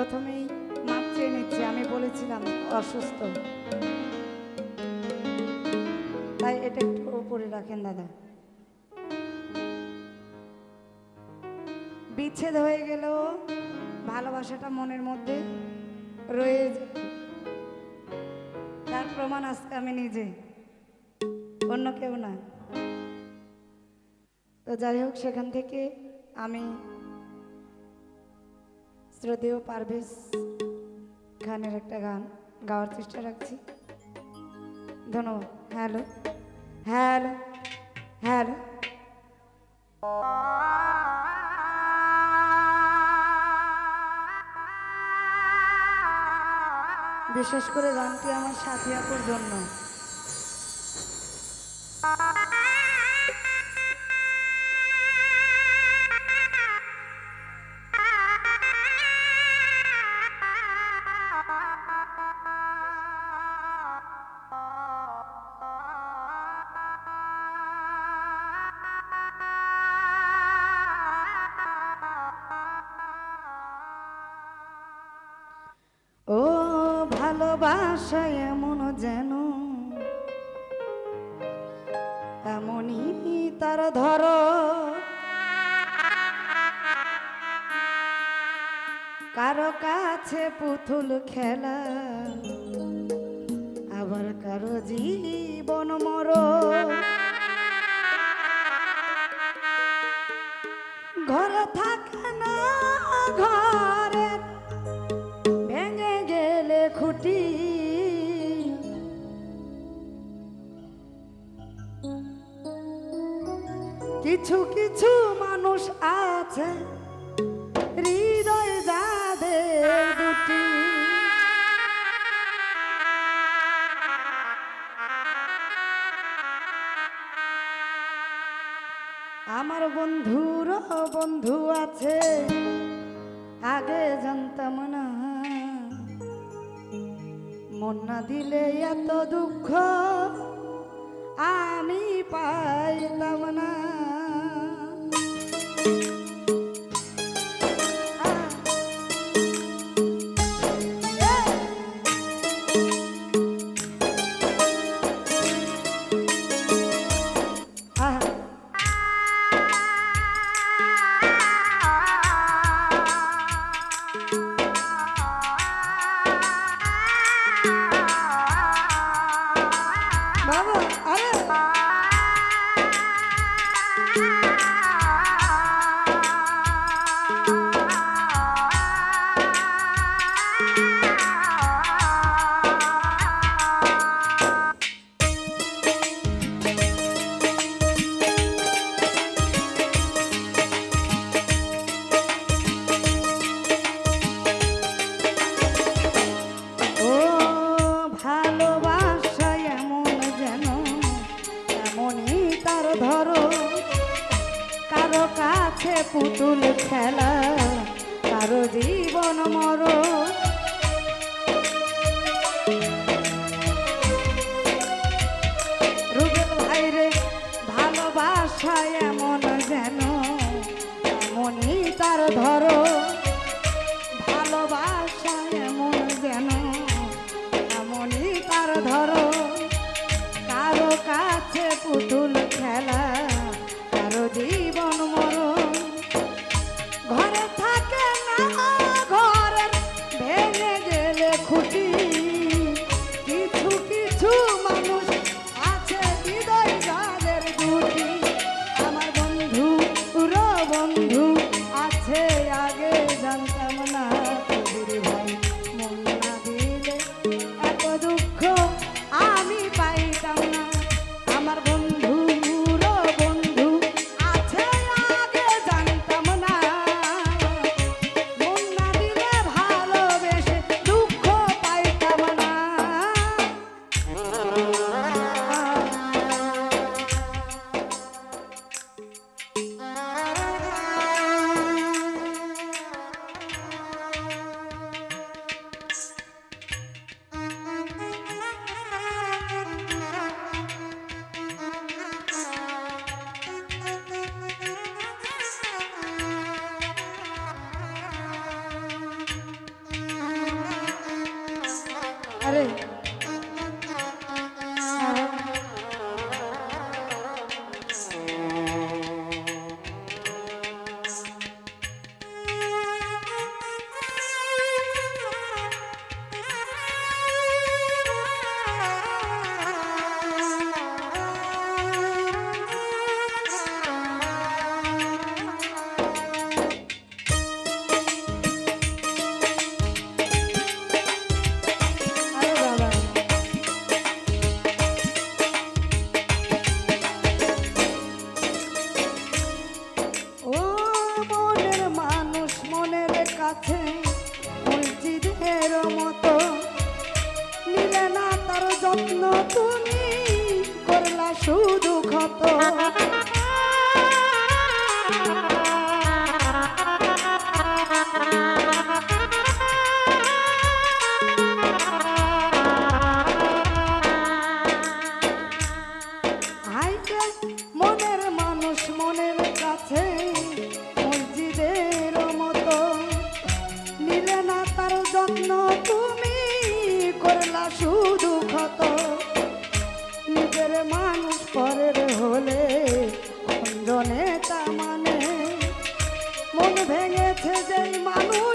প্রথমেই মাপ চেয়ে আমি বলেছিলাম অসুস্থ। তাই এটা একটু উপরে রাখেন দাদা। বিচ্ছেদ হয়ে গেলেও ভালোবাসাটা মনের মধ্যে রয়ে। তার প্রমাণ আজকে আমি নিজে, অন্য কেউ না। তো যাই হোক, সেখান থেকে আমি শ্রদ্ধেয় পারভেজ খানের একটা গান গাওয়ার চেষ্টা রাখছি। ধন্যবাদ। Hello hello hello. বিশেষ করে গানটি আমার সাথী আপুর জন্য। ভালোবাসা এমন যেন, এমনই তার ধর। কারও কাছে পুতুল খেলা, আবার কারও জীবন মর। ঘরে থাকে না ঘরের কিছু কিছু মানুষ আছে। হৃদয় যাদের দুটি। আমার বন্ধুর বন্ধু আছে। আগে জানতাম না। মন না দিলে এত দুঃখ। শুধু ক্ষত। Zezé e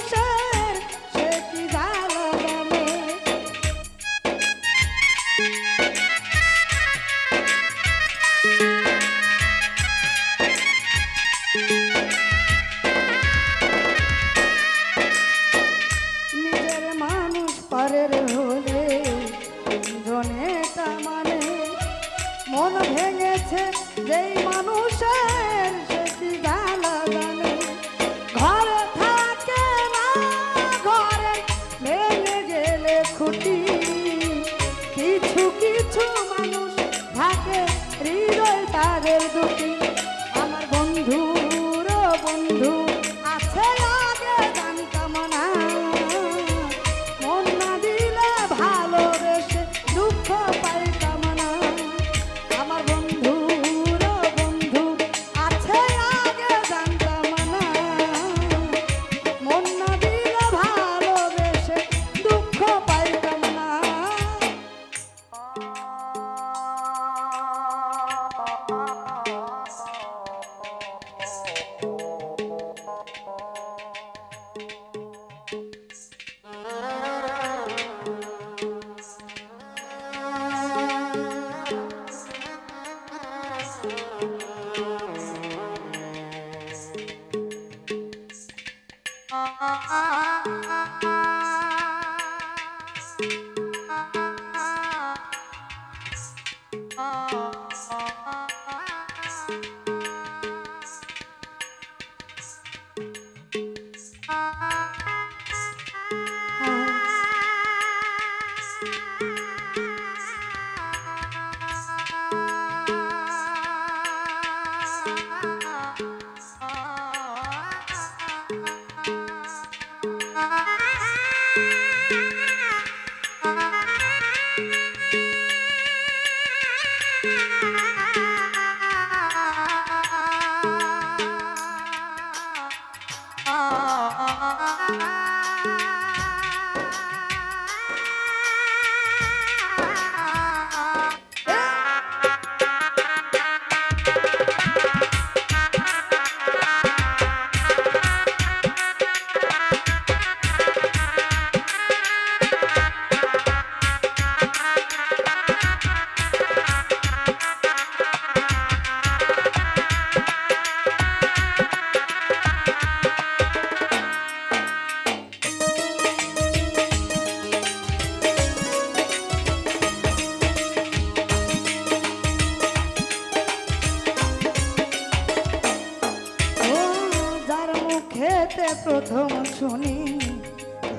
প্রথম শুনি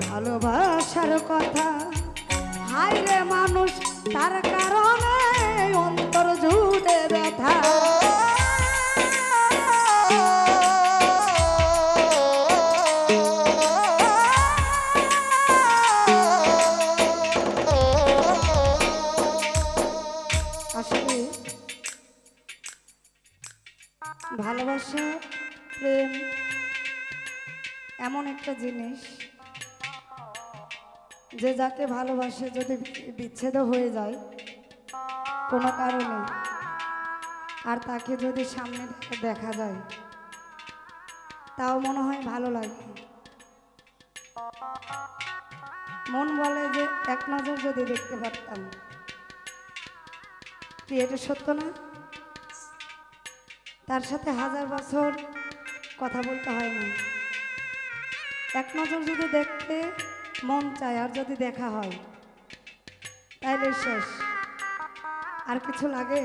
ভালোবাসার কথা। হাইরে মানুষ তার কারণে অন্তর জুড়ে ব্যথা। এমন একটা জিনিস যে যাকে ভালোবাসে যদি বিচ্ছেদ হয়ে যায়, কোনো কারণে আর তাকে যদি সামনে দেখা যায়, তাও মনে হয় ভালো লাগে। মন বলে যে এক নজর যদি দেখতে পারতাম। কি এটা সত্য না? তার সাথে হাজার বছর কথা বলতে হয় না। এক নজর যদি দেখতে মন চায়, আর যদি দেখা হয়, তাইলে শেষ। আর কিছু লাগে?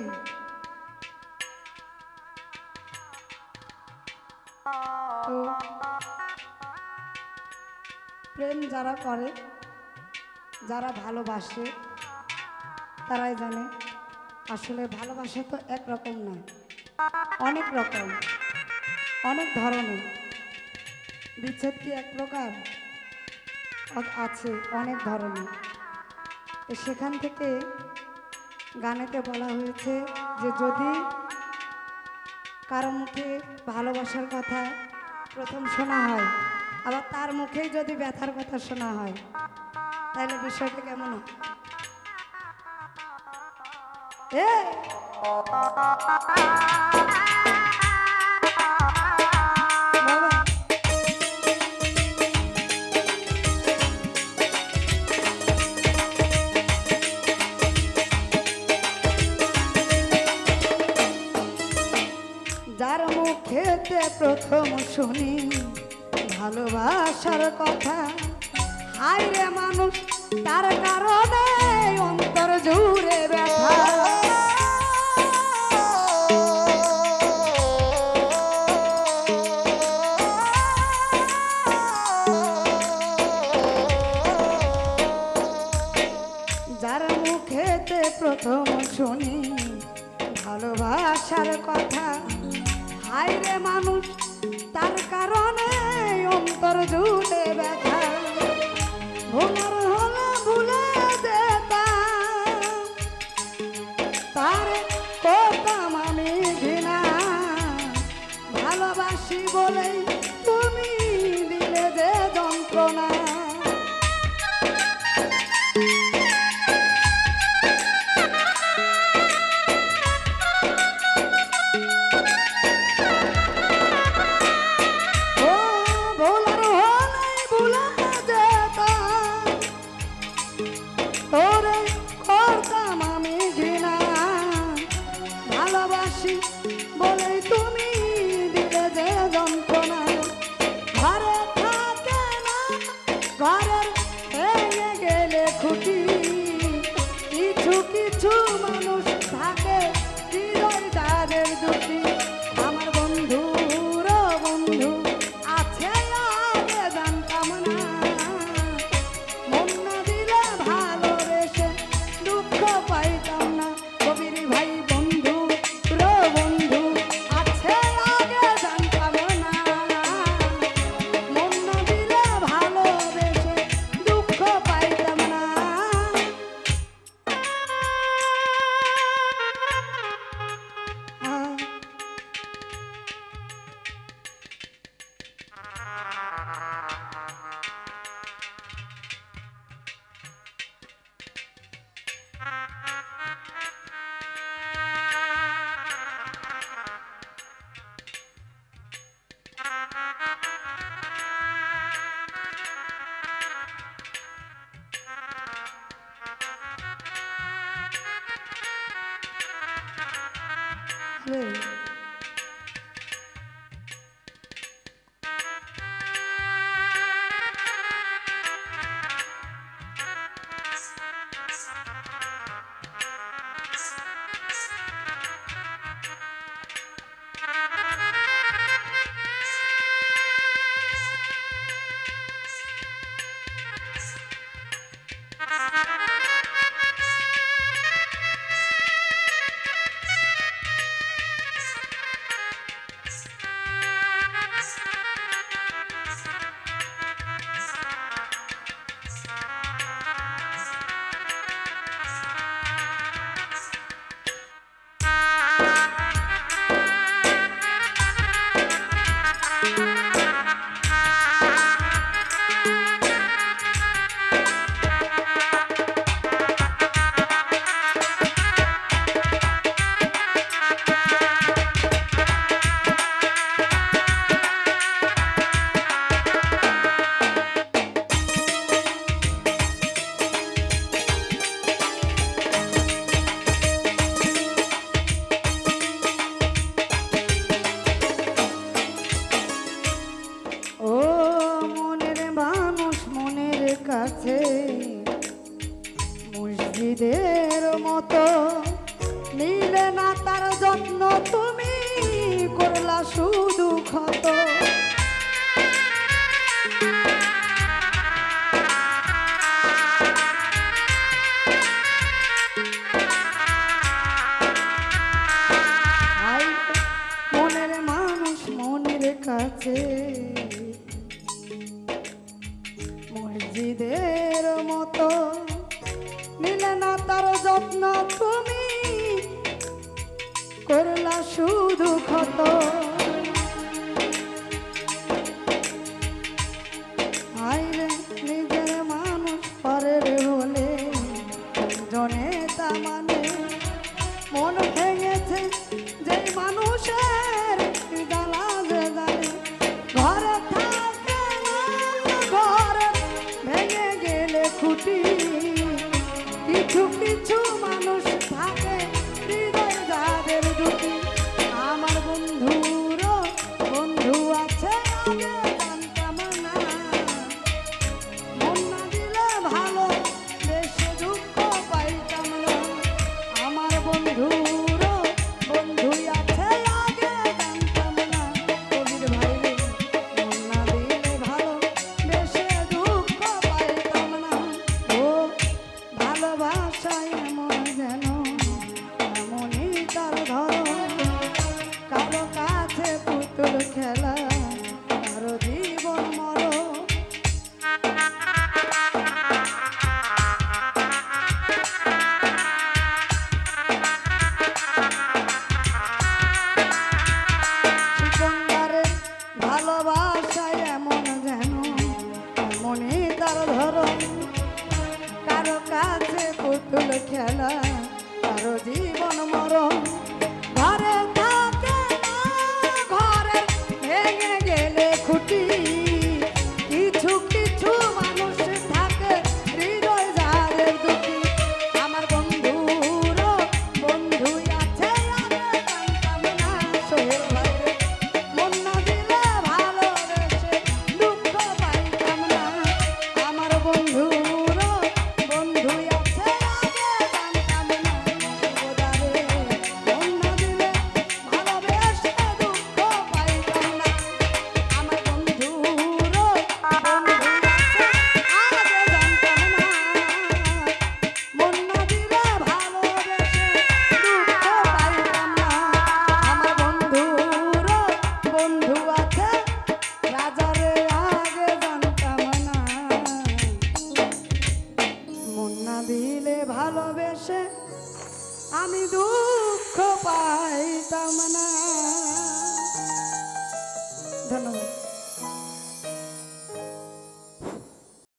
প্রেম যারা করে, যারা ভালোবাসে, তারাই জানে, আসলে ভালোবাসা তো একরকম নয় অনেক রকম, অনেক ধরনের। বিচ্ছেদ কি এক প্রকার আছে, অনেক ধরনের। সেখান থেকে গানেতে বলা হয়েছে যে যদি কারও মুখে ভালোবাসার কথা প্রথম শোনা হয়, আবার তার মুখেই যদি ব্যথার কথা শোনা হয়, তাহলে বিষয়টা কেমন হয়? প্রথম শুনি ভালোবাসার কথা। হাই রে মানুষ তার কারণে অন্তর জুড়ে ব্যথা। ভালোবাসি রে জীবন